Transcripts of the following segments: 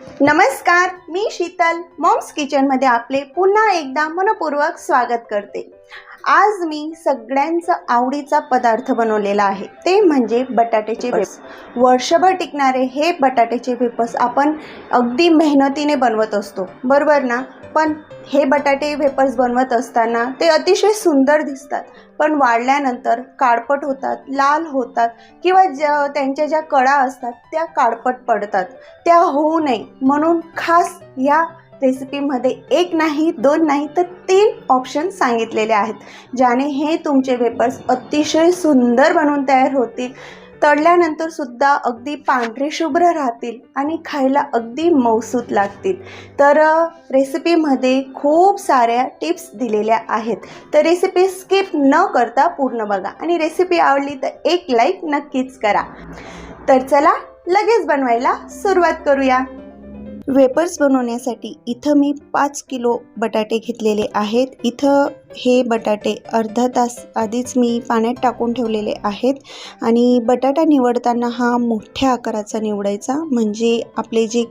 नमस्कार मी शीतल. मॉम्स किचनमध्ये आपले पुन्हा एकदा मनपूर्वक स्वागत करते. आज मी सगळ्यांचा आवडीचा पदार्थ बनवलेला आहे. ते म्हणजे बटाट्याचे वेपर्स वर्षभर टिकणारे हे बटाट्याचे वेपर्स आपण अगदी मेहनतीने बनवत असतो. बरोबर ना? पण हे बटाटे वेपर्स बनवत असताना ते अतिशय सुंदर दिसतात. पण वाढल्यानंतर काळपट होतात लाल होतात किंवा ज्या त्यांच्या ज्या कडा असतात त्या काळपट पडतात. त्या होऊ नये. म्हणून खास या रेसिपीमध्ये एक नाही दोन नाही तर तीन ऑप्शन सांगितलेले आहेत ज्याने हे तुमचे वेपर्स अतिशय सुंदर बनवून तयार होतील. तळल्यानंतर सुद्धा अगदी पांढरे शुभ्र राहतील आणि खायला अगदी मौसूत लागतील. तर रेसिपीमध्ये खूप साऱ्या टिप्स दिलेल्या आहेत. तर रेसिपी स्किप न करता पूर्ण बघा आणि रेसिपी आवडली तर एक लाईक नक्कीच करा. तर चला लगेच बनवायला सुरुवात करूया. वेपर्स बनवण्यासाठी इथं मी पाच किलो बटाटे घेतलेले आहेत. इथं हे बटाटे अर्धा तास आधीच मी पाण्यात टाकून ठेवलेले आहेत आणि बटाटा निवडताना हा मोठ्या आकाराचा निवडायचा. म्हणजे आपले जे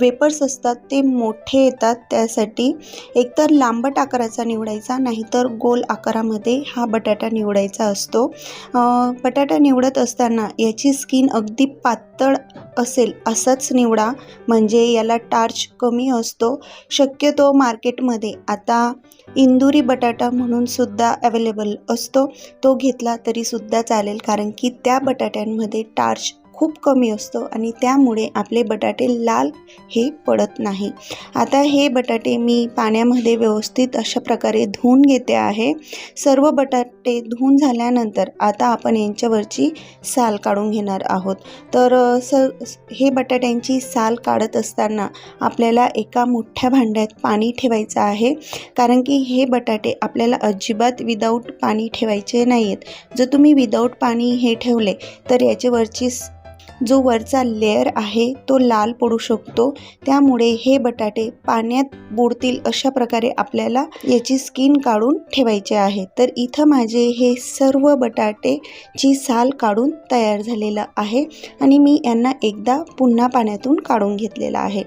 वेपर्स असतात ते मोठे येतात त्यासाठी. एकतर लांबट आकाराचा निवडायचा नाहीतर गोल आकारामध्ये हा बटाटा निवडायचा असतो. बटाटा निवडत असताना याची स्किन अगदी पातळ असेल असाच निवडा म्हणजे याला टार्च कमी असतो. शक्यतो मार्केटमध्ये आता इंदुरी बटाटा म्हणून सुद्धा अवेलेबल असतो. तो घेतला तरीसुद्धा चालेल कारण की त्या बटाट्यांमध्ये टार्च खूप कमी असतो आणि त्यामुळे आपले बटाटे लाल हे पडत नाही. आता हे बटाटे मी पाण्यामध्ये व्यवस्थित अशा प्रकारे धुवून घेते आहे. सर्व बटाटे धुवून झाल्यानंतर आता आपण यांच्यावरची साल काढून घेणार आहोत. तर सर स हे बटाट्यांची साल काढत असताना आपल्याला एका मोठ्या भांड्यात पाणी ठेवायचं आहे. कारण की हे बटाटे आपल्याला अजिबात विदाऊट पाणी ठेवायचे नाही आहेत जर तुम्ही विदाऊट पाणी हे ठेवले तर याच्यावरची जो वरचा लेअर आहे तो लाल पडू शकतो. त्यामुळे हे बटाटे पाण्यात बुडतील अशा प्रकारे आपल्याला याची स्किन काढून ठेवायचे आहे. तर इथं माझे हे सर्व बटाटे ची साल काढून तयार झालेलं आहे आणि मी यांना एकदा पुन्हा पाण्यातून काढून घेतलेलं आहे.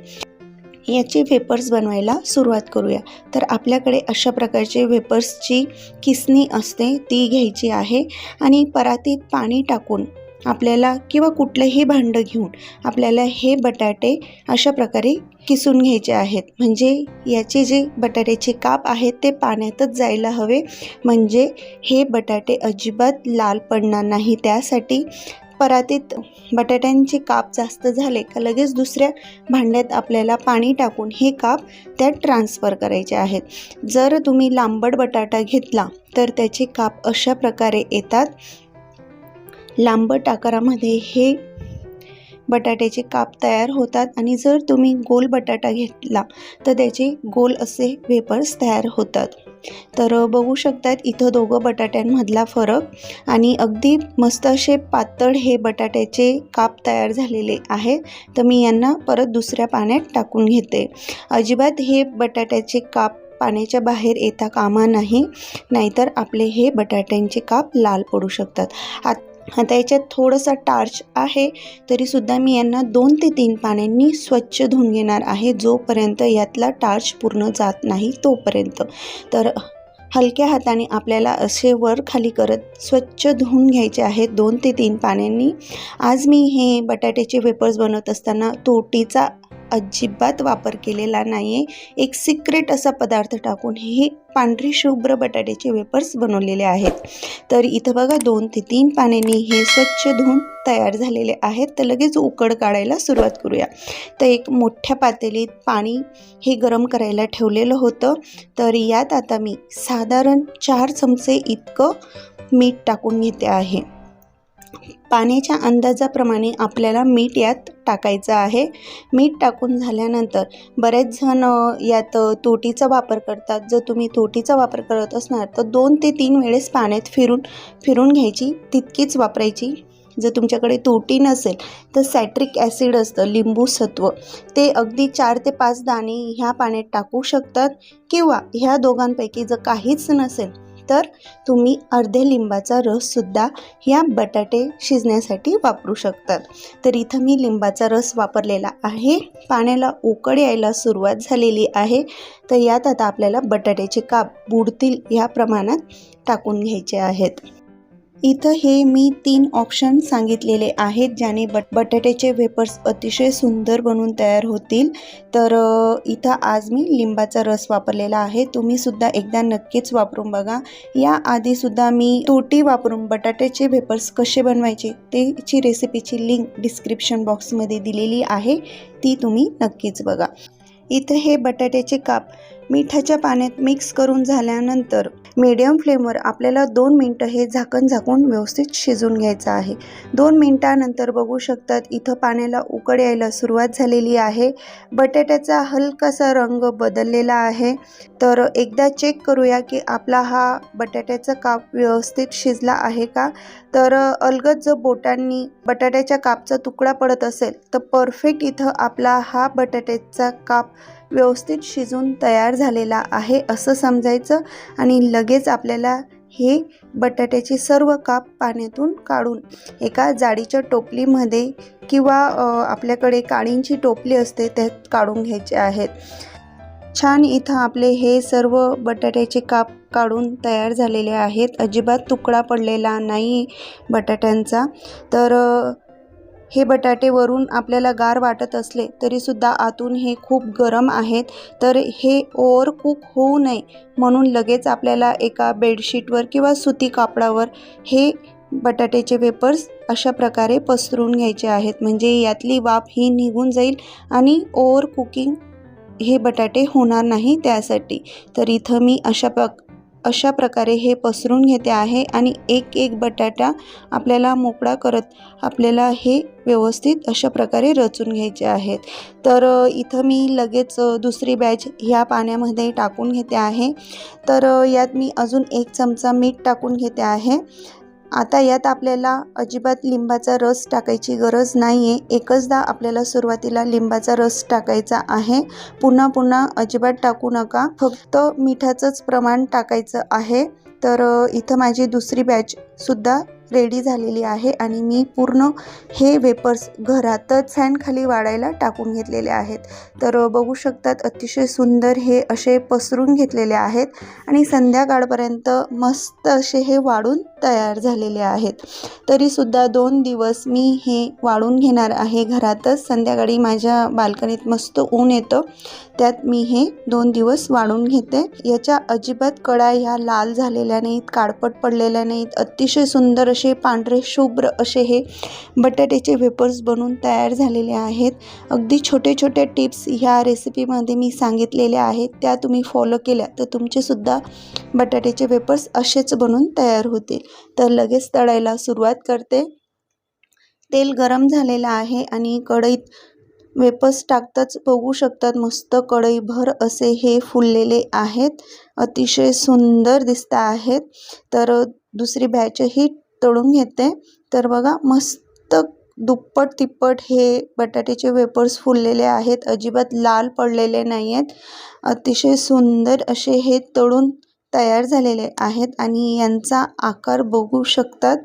याचे वेपर्स बनवायला सुरुवात करूया. तर आपल्याकडे अशा प्रकारचे वेपर्सची किसणी असते ती घ्यायची आहे आणि परातीत पाणी टाकून आपल्याला किंवा कुठलंही भांडं घेऊन आपल्याला हे बटाटे अशा प्रकारे किसून घ्यायचे आहेत. म्हणजे याचे जे बटाट्याचे काप आहेत ते पाण्यातच जायला हवे. म्हणजे हे बटाटे अजिबात लाल पडणार नाही. त्यासाठी परातीत बटाट्यांचे काप जास्त झाले का लगेच दुसऱ्या भांड्यात आपल्याला पाणी टाकून हे काप त्यात ट्रान्सफर करायचे आहेत. जर तुम्ही लांबड बटाटा घेतला तर त्याचे काप अशा प्रकारे येतात. लांबट आकारामध्ये हे बटाट्याचे काप तयार होतात आणि जर तुम्ही गोल बटाटा घेतला तर त्याचे गोल असे वेपर्स तयार होतात. तर बघू शकतात इथं दोघं बटाट्यांमधला फरक आणि अगदी मस्त असे पातळ हे बटाट्याचे काप तयार झालेले आहेत तर मी यांना परत दुसऱ्या पाण्यात टाकून घेते. अजिबात हे बटाट्याचे काप पाण्याच्या बाहेर येता कामा नाही नाहीतर आपले हे बटाट्यांचे काप लाल पडू शकतात. आत आता याच्यात थोडंसं टार्च आहे तरीसुद्धा मी यांना दोन ते तीन पाण्यांनी स्वच्छ धुवून घेणार आहे जोपर्यंत यातला टार्च पूर्ण जात नाही तोपर्यंत. तर हलक्या हाताने आपल्याला असे वर खाली करत स्वच्छ धुवून घ्यायचे आहेत दोन ते तीन पाण्यांनी. आज मी हे बटाट्याचे वेपर्स बनवत असताना तोटीचा अजिबात वापर केलेला नाही आहे एक सिक्रेट असा पदार्थ टाकून हे पांढरी शुभ्र बटाट्याचे वेपर्स बनवलेले आहेत. तर इथं बघा दोन ते तीन पाण्याने हे स्वच्छ धुवून तयार झालेले आहेत. तर लगेच उकड काढायला सुरुवात करूया. तर एक मोठ्या पातेलीत पाणी हे गरम करायला ठेवलेलं होतं. तर यात आता मी साधारण चार चमचे इतकं मीठ टाकून घेते आहे. पाण्याच्या अंदाजाप्रमाणे आपल्याला मीठ यात टाकायचं आहे. मीठ टाकून झाल्यानंतर बरेच जण यात तोटीचा वापर करतात. जर तुम्ही तोटीचा वापर करत असणार तर दोन ते तीन वेळेस पाण्यात फिरून फिरून घ्यायची तितकीच वापरायची. जर तुमच्याकडे तोटी नसेल तर सॅट्रिक ॲसिड असतं लिंबू सत्व. ते अगदी चार ते पाच दाणे ह्या पाण्यात टाकू शकतात किंवा ह्या दोघांपैकी जर काहीच नसेल तर तुम्ही अर्धे लिंबाचा रससुद्धा या बटाटे शिजण्यासाठी वापरू शकतात. तर इथं मी लिंबाचा रस वापरलेला आहे. पाण्याला उकड यायला सुरुवात झालेली आहे. तर यात आता आपल्याला बटाट्याचे काप बुडतील या प्रमाणात टाकून घ्यायचे आहेत. इथं हे मी तीन ऑप्शन सांगितलेले आहेत ज्याने बट बटाट्याचे वेपर्स अतिशय सुंदर बनून तयार होतील. तर इथं आज मी लिंबाचा रस वापरलेला आहे. तुम्ही सुद्धा एकदा नक्कीच वापरून बघा. या आधीसुद्धा मी तोटी वापरून बटाट्याचे वेपर्स कसे बनवायचे त्याची रेसिपीची लिंक डिस्क्रिप्शन बॉक्समध्ये दिलेली आहे. ती तुम्ही नक्कीच बघा. इथं हे बटाट्याचे काप मिठाच्या पाण्यात मिक्स करून झाल्यानंतर मीडियम फ्लेमवर आपल्याला दोन मिनटं हे झाकण झाकून व्यवस्थित शिजून घ्यायचं आहे. दोन मिनटानंतर बघू शकतात इथं पाण्याला उकड यायला सुरुवात झालेली आहे. बटाट्याचा हलकासा रंग बदललेला आहे. तर एकदा चेक करूया की आपला हा बटाट्याचा काप व्यवस्थित शिजला आहे का? तर अलगद जर बोटांनी बटाट्याच्या कापचा तुकडा पडत असेल तर परफेक्ट इथं आपला हा बटाट्याचा काप व्यवस्थित शिजून तयार झालेला आहे असं समजायचं आणि लगेच आपल्याला हे बटाट्याचे सर्व काप पाण्यातून काढून एका जाडीच्या टोपलीमध्ये किंवा आपल्याकडे काळींची टोपली असते त्यात काढून घ्यायचे आहेत. छान इथं आपले हे सर्व बटाट्याचे काप काढून तयार झालेले आहेत. अजिबात तुकडा पडलेला नाही बटाट्यांचा. तर हे बटाटे वरून आपल्याला गार वाटत असले तरीसुद्धा आतून हे खूप गरम आहेत. तर हे ओवर कुक होऊ नये म्हणून लगेच आपल्याला एका बेडशीटवर किंवा सुती कापडावर हे बटाट्याचे वेपर्स अशा प्रकारे पसरून घ्यायचे आहेत. म्हणजे यातली वाफ ही निघून जाईल आणि ओवर कुकिंग हे बटाटे होणार नाही त्यासाठी. तर इथं मी अशा प्रक अशा प्रकारे हे पसरून घेते आहे आणि एक एक बटाटा आपल्याला मोकळा करत आपल्याला हे व्यवस्थित अशा प्रकारे रचून घ्यायचे आहेत. तर इथं मी लगेच दुसरी बॅच ह्या पाण्यामध्ये टाकून घेते आहे. तर यात मी अजून एक चमचा मीठ टाकून घेते आहे. आता यात आपल्याला अजिबात लिंबाचा रस टाकायची गरज नाही आहे एकचदा आपल्याला सुरुवातीला लिंबाचा रस टाकायचा आहे. पुन्हा पुन्हा अजिबात टाकू नका. फक्त मिठाचंच प्रमाण टाकायचं आहे. तर इथं माझी दुसरी बॅचसुद्धा रेडी झालेली आहे आणि मी पूर्ण हे वेपर्स घरातच फॅनखाली वाढायला टाकून घेतलेले आहेत. तर बघू शकतात अतिशय सुंदर हे असे पसरून घेतलेले आहेत आणि संध्याकाळपर्यंत मस्त असे हे वाढून तयार झालेले आहेत. तरीसुद्धा दोन दिवस मी हे वाढून घेणार आहे. घरातच संध्याकाळी माझ्या बाल्कनीत मस्त ऊन येतं. त्यात मी हे दोन दिवस वाढून घेते. याच्या अजिबात कडा ह्या लाल झालेल्या नाहीत काळपट पडलेल्या नाहीत. अतिशय सुंदर असे पांढरे शुभ्र असे हे बटाट्याचे वेपर्स बनून तयार झालेले आहेत. अगदी छोटे छोटे टिप्स ह्या रेसिपीमध्ये मी सांगितलेल्या आहेत. त्या तुम्ही फॉलो केल्या तर तुमचेसुद्धा बटाट्याचे वेपर्स असेच बनून तयार होतील. तर लगेच तळायला सुरुवात करते. तेल गरम झालेलं आहे आणि कढईत वेपर्स टाकताच बघू शकतात मस्त कढईभर असे हे फुललेले आहेत. अतिशय सुंदर दिसत आहेत. तर दुसरी बॅचही तळून घेते. तर बघा मस्त दुप्पट तिप्पट हे बटाट्याचे वेपर्स फुललेले आहेत. अजिबात लाल पडलेले नाही आहेत अतिशय सुंदर असे हे तळून तयार झालेले आहेत आणि यांचा आकार बघू शकतात.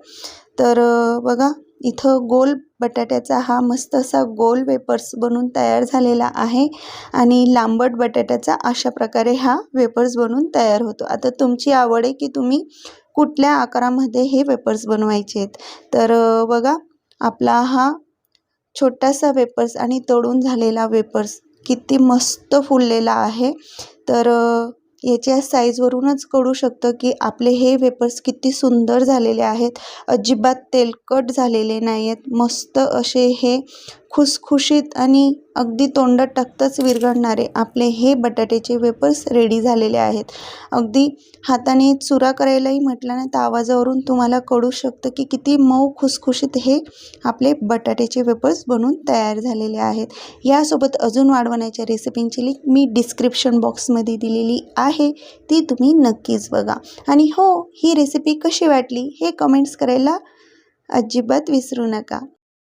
तर बघा इथं गोल बटाट्याचा हा मस्त असा गोल वेपर्स बनून तयार झालेला आहे आणि लांबट बटाट्याचा अशा प्रकारे हा वेपर्स बनून तयार होतो. आता तुमची आवड आहे की तुम्ही कुठल्या आकारामध्ये हे वेपर्स बनवायचे आहेत? तर बघा आपला हा छोटासा वेपर्स आणि तळून झालेला वेपर्स किती मस्त फुललेला आहे. तर याच्या साईजवरूनच कळू शकतं की आपले हे वेपर्स किती सुंदर झालेले आहेत. अजिबात तेलकट झालेले नाही आहेत मस्त असे हे खुसखुशीत आणि अगदी तोंडात टाकताच विरघळणारे आपले हे बटाट्याचे वेपर्स रेडी झालेले आहेत. अगदी हाताने चुरा करायलाही म्हटलं ना तर आवाजावरून तुम्हाला कळू शकतं की किती मऊ खुसखुशीत हे आपले बटाट्याचे वेपर्स बनून तयार झालेले आहेत. यासोबत अजून वाढवण्याच्या रेसिपींची लिंक मी डिस्क्रिप्शन बॉक्समध्ये दिलेली आहे. ती तुम्ही नक्कीच बघा. आणि हो ही रेसिपी कशी वाटली हे कमेंट्स करायला अजिबात विसरू नका.